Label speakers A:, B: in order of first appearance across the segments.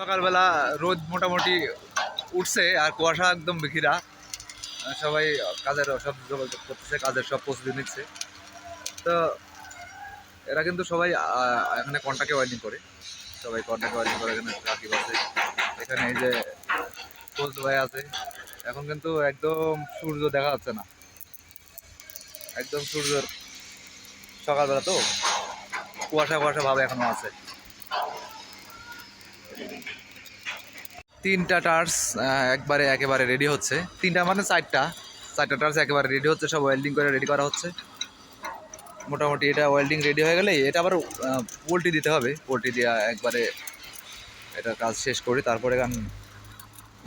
A: সকালবেলা রোদ মোটামুটি উঠছে আর কুয়াশা একদম বিখিরা। সবাই কাজের সব যোগাযোগ করতেছে, কাজের সব প্রস্তুতি নিচ্ছে। তো এরা কিন্তু সবাই এখানে কন্টাক্টে ওয়েল্ডিং করে। সবাই কন্টাক্টে ওয়েল্ডিং করে, এখানে রাকিব আছে, এখানে এই যে কোচ ভাই আছে। এখন কিন্তু একদম সূর্য দেখা যাচ্ছে না। একদম সূর্যের সকালবেলা তো কুয়াশা কুয়াশা ভাবে এখনও আছে। তিনটা টার্স একবারে একেবারে রেডি হচ্ছে। তিনটা মানে চারটা। চারটা টার্স একেবারে রেডি হচ্ছে, সব ওয়েল্ডিং করে রেডি করা হচ্ছে। মোটামুটি এটা ওয়েল্ডিং রেডি হয়ে গেলে এটা আবার পোল্ট্রি দিতে হবে। পোল্ট্রি দেওয়া একবারে এটা কাজ শেষ করি তারপরে গান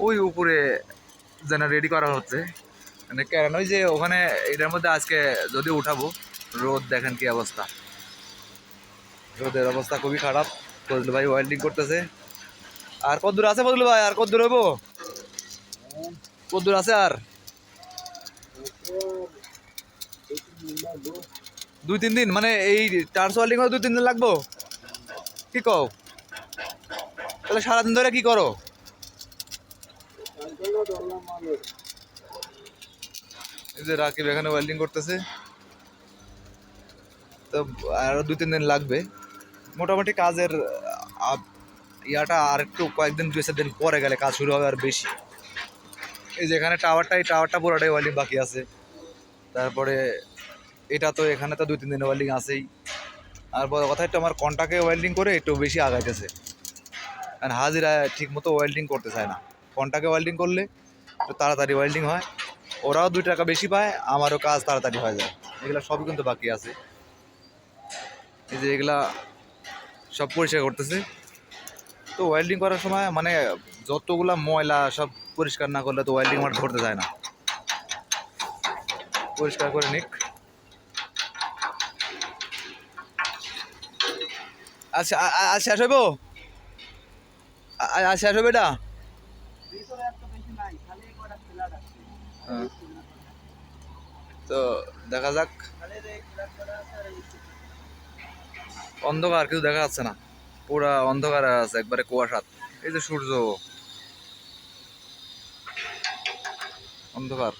A: ওই উপরে যেন রেডি করা হচ্ছে। মানে কেন ওই যে ওখানে এটার মধ্যে আজকে যদি উঠাবো, রোদ দেখেন কি অবস্থা। রোদের অবস্থা খুবই খারাপ। ফজলু ভাই ওয়েল্ডিং করতেছে। আর কদ্দূর আছে ফজলু ভাই? আর কদ্দূর হইব? কদ্দূর আছে আর? দুই তিন দিন মানে এই টার্স ওয়েল্ডিং দুই তিন দিন লাগবো? কি কও? তাহলে সারাদিন ধরে কি করো? এই যে রাকিব এখানে ওয়েল্ডিং করতেছে। তো আরও দু তিন দিন লাগবে। মোটামুটি কাজের ইয়াটা আর একটু কয়েকদিন চার দিন পরে গেলে কাজ শুরু হবে আর বেশি। এই যে এখানে টাওয়ারটা, এই টাওয়ারটা পুরোটাই ওয়েল্ডিং বাকি আছে। তারপরে এটা তো এখানে তো দুই তিন দিন ওয়েল্ডিং আছেই। আর বড় কথা, একটু আমার কন্টাকে ওয়েল্ডিং করে একটু বেশি আগাইতেছে। কারণ হাজিরা ঠিক মতো ওয়েল্ডিং করতে চায় না। কন্টাকে ওয়েল্ডিং করলে একটু তাড়াতাড়ি ওয়েল্ডিং হয়। ওরাও দুই টাকা বেশি পায়, আমারও কাজ তাড়াতাড়ি হয়ে যায়। এগুলো সবই কিন্তু বাকি আছে। এই যে এগুলা সব পরিষ্কার করতেছে। তো ওয়েল্ডিং করার সময় মানে যতগুলা ময়লা সব পরিষ্কার না করলে তো ওয়েল্ডিং মাঠ ধরতে যায় না। পরিষ্কার করে নিক। আচ্ছা আ- আ- আজ শেষ হইব আ- আ- শেষ হবে এটা। হ্যাঁ। তো দেখা যাক। অন্ধকার কিছু দেখা যাচ্ছে না। পুরা অন্ধকার আছে একবারে কুয়াশাত। এই যে সূর্য। অন্ধকার।